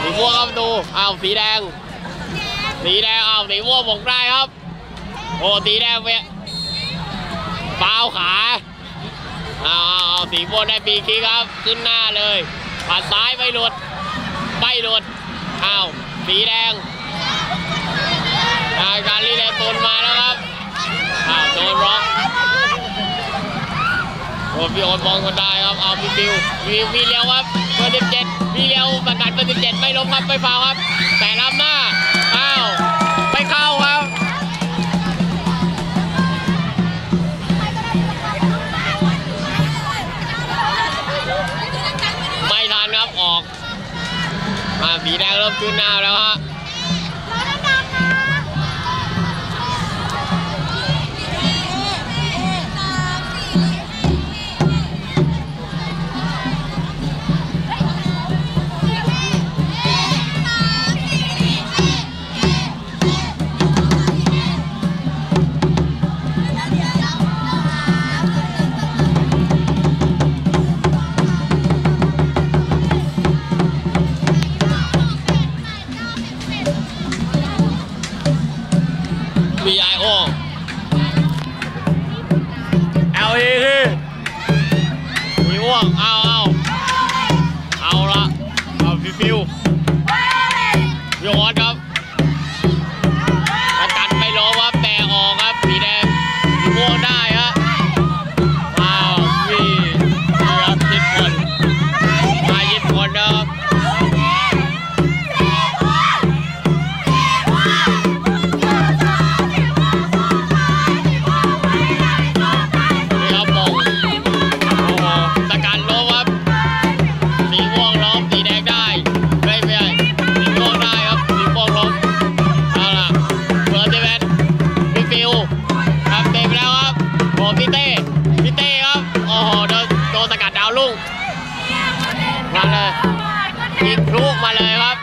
สีม่วงครับดูอ้าวสีแดง สีแดงอ้าวสีม่วงบอกได้ครับ โอ้สีแดงเวะเปล่าขาอ้าวอ้าวสีม่วงได้ปีคิกครับ ขึ้นหน้าเลยปัดซ้ายไม่หลุดไม่หลุดอ้าวสีแดงการรีเลย์ตูนมาแล้วครับ อ้าวโดนบล็อกโอ้พี่โอนมองก็ได้ครับ เอาพี่ฟิวมีมีเลี้ยวครับเบอร์สิบเจ็ดมีเลี้ยวประกาศเบอร์สิบเจ็ดไม่ลงครับไม่ฟาวครับ แต่ล้ำหน้าอ้าวไม่เข้าครับไม่ทันครับออกมาสีแดงเริ่มขึ้นหน้าแล้วฮะ ว่วงเอาเอาเอาละเอาฟิวฟิว มาเลยยิงพลุมาเลยครับ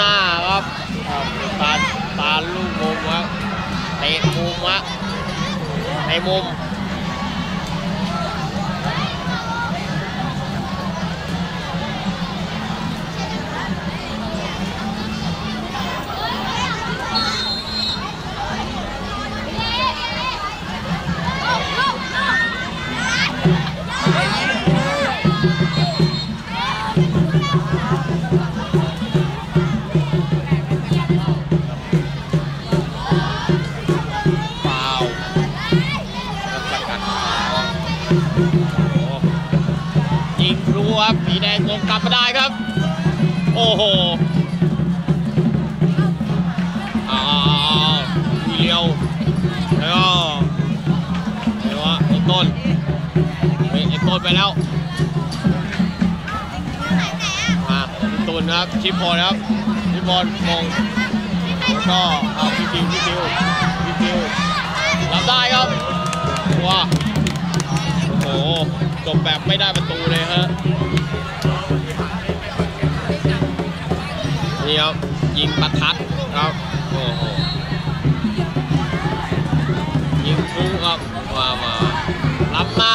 หน้าครับตาตาลูกมุมครับเตะมุมฮะในมุม งงกลับมาได้ครับ โอ้โหอ้าวีเลียวแล้วก็เดี๋ยวว่าไอ้ต้นเฮ้ยไอ้ต้นไปแล้วมาตุนครับชิปพอลครับชิปพอลมองแล้วก็เอาพี่ฟิวพี่ฟิวพี่ฟิวรับได้ครับว้าโอ้โหจบแบบไม่ได้ประตูเลยฮะ นี่ครับยิงประทัดครับโอ้โหยิงฟุ้งครับมามาล้ำหน้า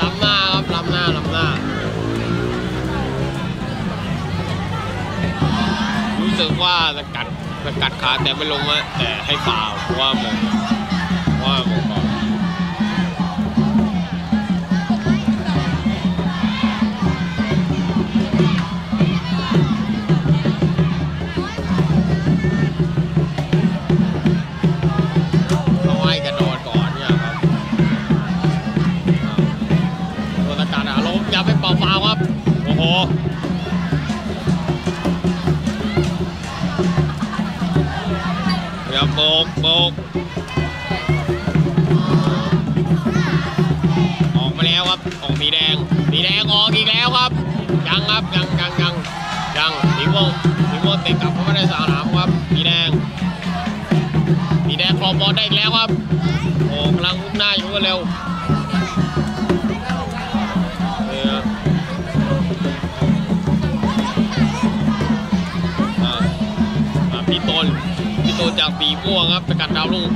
ล้ำหน้าครับล้ำหน้าล้ำหน้า รู้สึกว่าจะกัดจะกัดขาแต่ไม่ลงอะแต่ให้ฟาวเพราะว่ามง ออกมาแล้วครับออกสีแดง สีแดงออกอีกแล้วครับ ยังครับยังยังยังยังสีม่วงสีม่วงเตะกลับเข้ามาในสนามครับสีแดงสีแดงครองบอลได้อีกแล้วครับโอ้กำลังมุ่งหน้าอยู่รวดเร็ว จากสีม่วงครับสกัดดาวลูก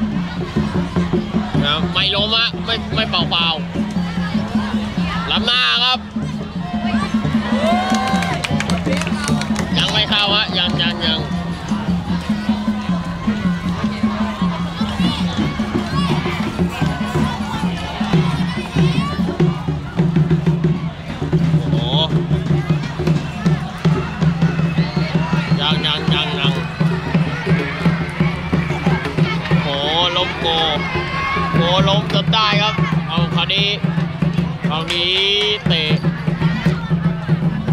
นะครับไม่ล้มอะไม่ไม่เป่าเปล่าล้ำหน้าครับ ล้มจนได้ครับ เอาคราวนี้คราวนี้เตะ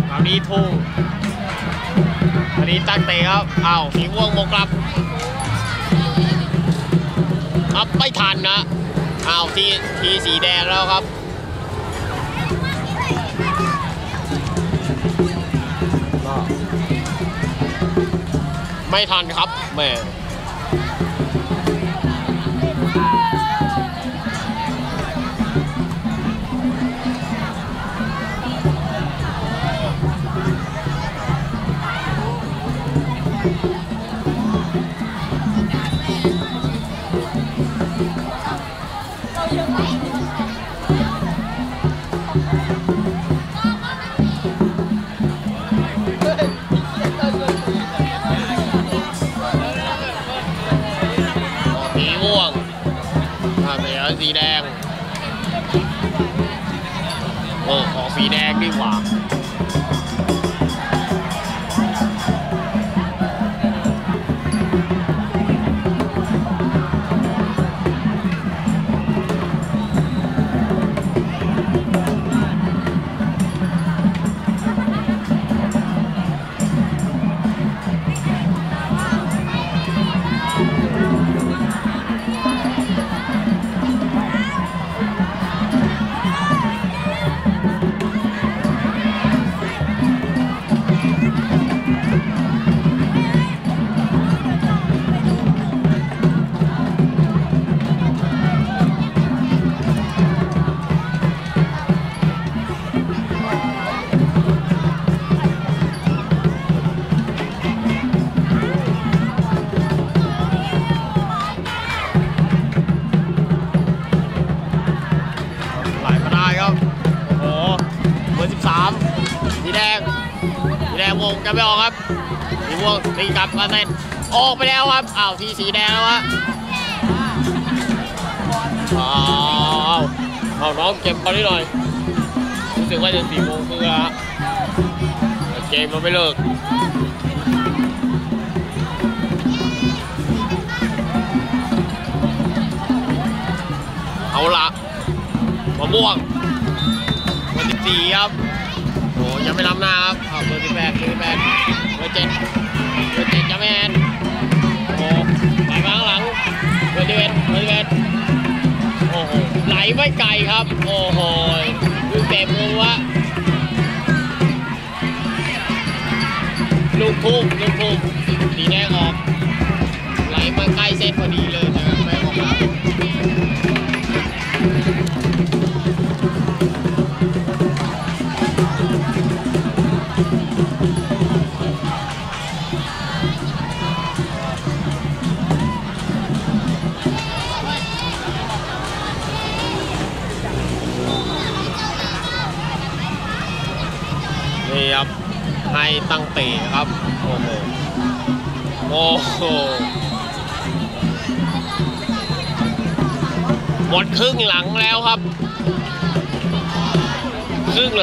คราวนี้ทุ่งคราวนี้ตั้งเตะครับเอาสีม่วงมงกลับครับไม่ทันนะเอาทีทีสีแดงแล้วครับไม่ทันครับแม่ แดงดีกว่า งจะไม่ออกครับสีม่วงตีกลับมาเสร็จออกไปแล้วครับอ้าวทีสีแดงแล้วฮะอ้าวเอาน้องเก็บบอลนิดหน่อยรู้สึกว่าจะสี่โมงครึ่งแล้วฮะเกมมันไม่เลิกเอาละมะม่วงเบอร์สิบสี่ครับ โอ้ยังไม่นำหน้าครับเอาเบอร์สิบแปดเบอร์สิบแปดเบอร์เจ็ดเบอร์เจ็ดจะไม่แอนโอ้ไปมาข้างหลังเบอร์สิบเอ็ดเบอร์สิบเอ็ดโอ้โหไหลไม่ไกลครับ โอ้โหลูกเตะมือวะลูกทุ่มลูกทุ่มสีแดงออกไหลมาใกล้เส้นพอดี นี่ครับให้ตั้งเตะครับ โอ้โหโอ้โหหมดครึ่งหลังแล้วครับ ครึ่งหลัง